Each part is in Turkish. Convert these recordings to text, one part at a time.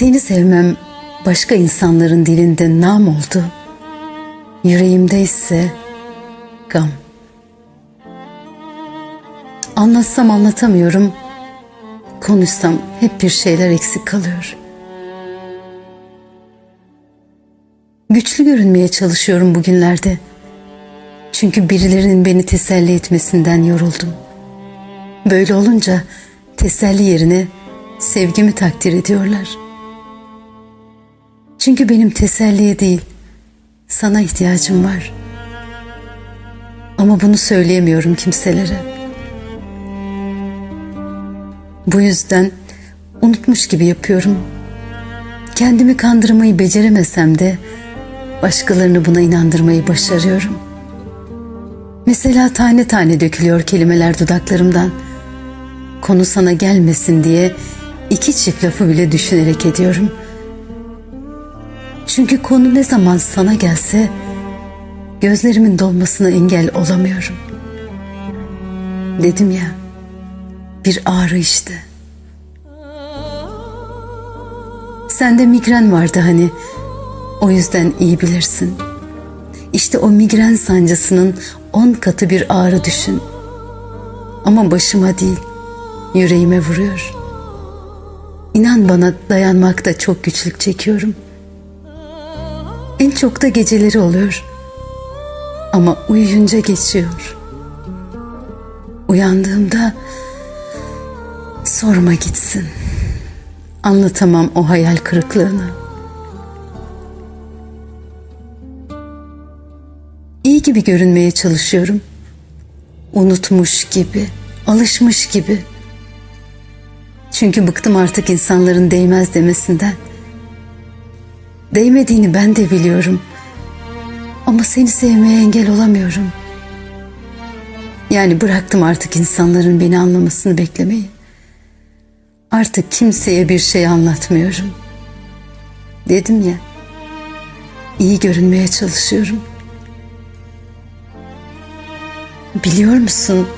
Seni sevmem başka insanların dilinde nam oldu. Yüreğimde ise gam. Anlatsam anlatamıyorum. Konuşsam hep bir şeyler eksik kalıyor. Güçlü görünmeye çalışıyorum bugünlerde. Çünkü birilerinin beni teselli etmesinden yoruldum. Böyle olunca teselli yerine sevgimi takdir ediyorlar. Çünkü benim teselliye değil, sana ihtiyacım var. Ama bunu söyleyemiyorum kimselere. Bu yüzden unutmuş gibi yapıyorum. Kendimi kandırmayı beceremesem de başkalarını buna inandırmayı başarıyorum. Mesela tane tane dökülüyor kelimeler dudaklarımdan. Konu sana gelmesin diye iki çift lafı bile düşünerek ediyorum. Çünkü konu ne zaman sana gelse gözlerimin dolmasına engel olamıyorum. Dedim ya bir ağrı işte. Sende migren vardı hani. O yüzden iyi bilirsin. İşte o migren sancısının on katı bir ağrı düşün. Ama başıma değil, yüreğime vuruyor. İnan bana dayanmakta çok güçlük çekiyorum. En çok da geceleri oluyor. Ama uyuyunca geçiyor. Uyandığımda sorma gitsin. Anlatamam o hayal kırıklığını. İyi gibi görünmeye çalışıyorum. Unutmuş gibi, alışmış gibi. Çünkü bıktım artık insanların değmez demesinden. Değmediğini ben de biliyorum. Ama seni sevmeye engel olamıyorum. Yani bıraktım artık insanların beni anlamasını beklemeyi. Artık kimseye bir şey anlatmıyorum. Dedim ya, iyi görünmeye çalışıyorum. Biliyor musun?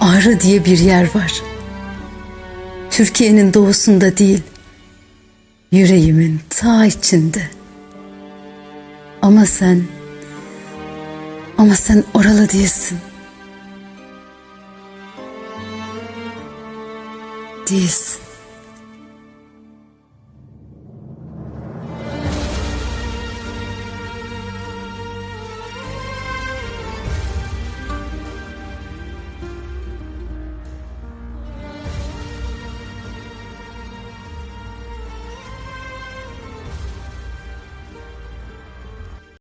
Ağrı diye bir yer var. Türkiye'nin doğusunda değil, yüreğimin ta içinde. Ama sen, ama sen oralı değilsin. Değilsin.